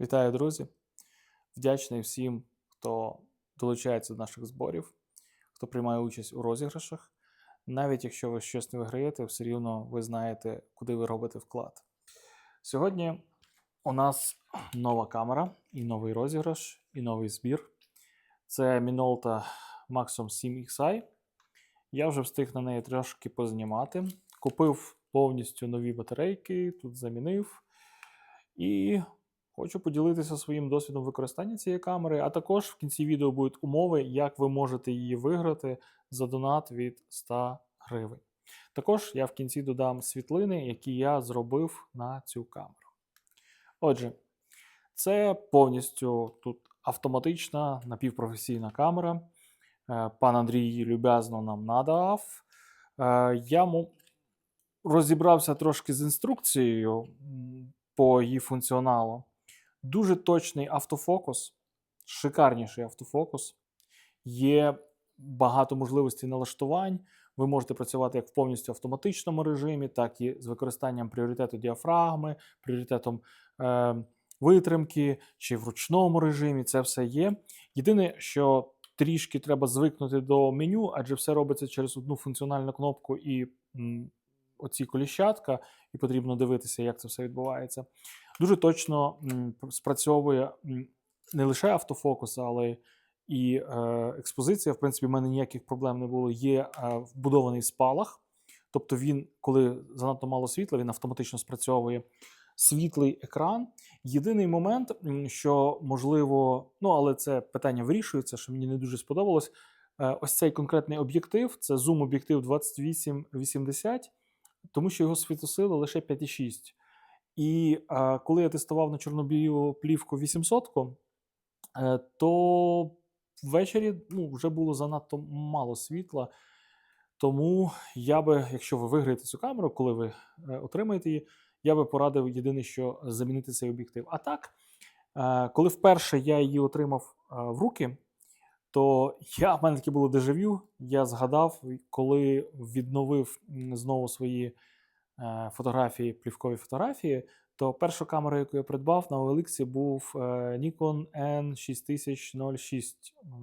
Вітаю, друзі! Вдячний всім, хто долучається до наших зборів, хто приймає участь у розіграшах. Навіть якщо ви щось не виграєте, все рівно ви знаєте, куди ви робите вклад. Сьогодні у нас нова камера, і новий розіграш, і новий збір. Це Minolta Maxxum 7 XI. Я вже встиг на неї трошки познімати. Купив повністю нові батарейки, тут замінив. І хочу поділитися своїм досвідом використання цієї камери. А також в кінці відео будуть умови, як ви можете її виграти за донат від 100 гривень. Також я в кінці додам світлини, які я зробив на цю камеру. Отже, це повністю тут автоматична напівпрофесійна камера. Е, Пан Андрій її люб'язно нам надав. Е, Я розібрався трошки з інструкцією по її функціоналу. Дуже точний автофокус, шикарніший автофокус. Є багато можливостей налаштувань. Ви можете працювати як в повністю автоматичному режимі, так і з використанням пріоритету діафрагми, пріоритетом е, витримки чи в ручному режимі. Це все є. Єдине, що трішки треба звикнути до меню, адже все робиться через одну функціональну кнопку і м, оці коліщатка, і потрібно дивитися, як це все відбувається. Дуже точно спрацьовує не лише автофокус, але і е, експозиція. В принципі, в мене ніяких проблем не було. Є е, вбудований спалах. Тобто він, коли занадто мало світла, він автоматично спрацьовує світлий екран. Єдиний момент, що можливо, ну але це питання вирішується, що мені не дуже сподобалось. Е, Ось цей конкретний об'єктив це зум-об'єктив 2880, тому що його світосила лише 5,6. І е, коли я тестував на чорнобілу плівку 800, е, то ввечері ну, вже було занадто мало світла. Тому я би, якщо ви виграєте цю камеру, коли ви е, отримаєте її, я би порадив єдине, що замінити цей об'єктив. А так, е, коли вперше я її отримав е, в руки, то я, в мене таке було дежавю. Я згадав, коли відновив знову свої фотографії, плівкові фотографії, то перша камера, яку я придбав на OLX, був е, Nikon N6006.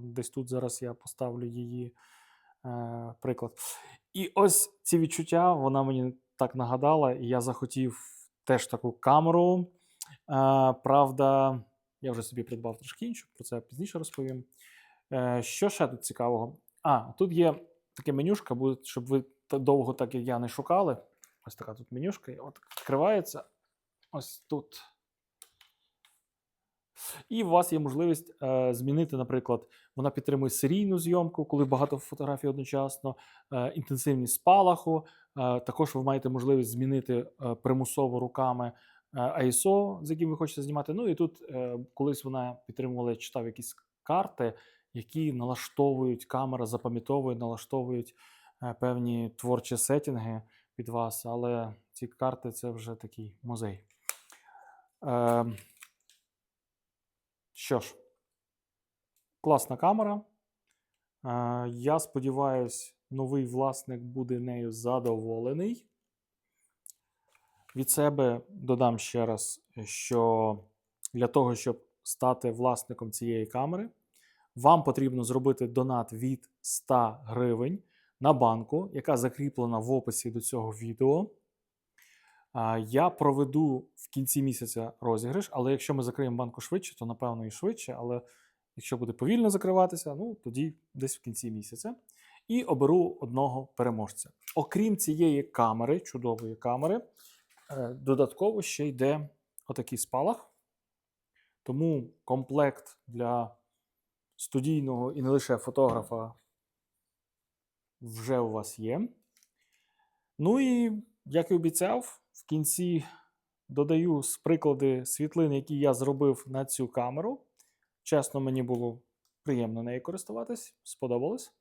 Десь тут зараз я поставлю її е, приклад. І ось ці відчуття вона мені так нагадала, і я захотів теж таку камеру. Е, правда, я вже собі придбав трошки іншу, про це пізніше розповім. Е, що ще тут цікавого? А, тут є таке менюшка, щоб ви довго, так як я, не шукали. Ось така тут менюшка, от відкривається ось тут. І у вас є можливість е, змінити, наприклад, вона підтримує серійну зйомку, коли багато фотографій одночасно, е, інтенсивність спалаху. Е, також ви маєте можливість змінити е, примусово руками е, ISO, з яким ви хочете знімати. Ну і тут е, колись вона підтримувала, я читав якісь карти, які налаштовують, камера запам'ятовує, налаштовують е, певні творчі сетінги під вас, але ці карти це вже такий музей. Е, що ж, класна камера. Е, я сподіваюся, новий власник буде нею задоволений. Від себе додам ще раз, що для того, щоб стати власником цієї камери, вам потрібно зробити донат від 100 гривень на банку, яка закріплена в описі до цього відео. Я проведу в кінці місяця розіграш, але якщо ми закриємо банку швидше, то напевно і швидше. Але якщо буде повільно закриватися, ну тоді десь в кінці місяця. І оберу одного переможця. Окрім цієї камери, чудової камери, е, додатково ще йде отакий спалах. Тому комплект для студійного і не лише фотографа вже у вас є. Ну і, як і обіцяв, в кінці додаю приклади світлин, які я зробив на цю камеру. Чесно, мені було приємно нею користуватись, сподобалось.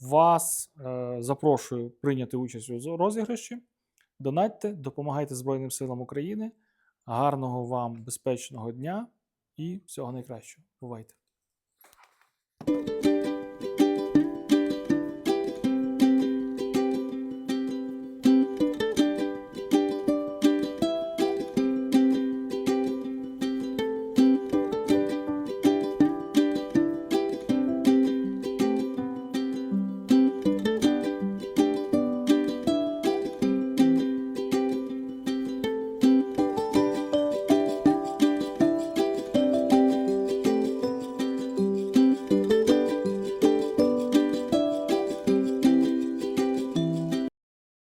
Вас е, запрошую прийняти участь у розіграші. Донатьте, допомагайте Збройним силам України. Гарного вам безпечного дня і всього найкращого. Бувайте!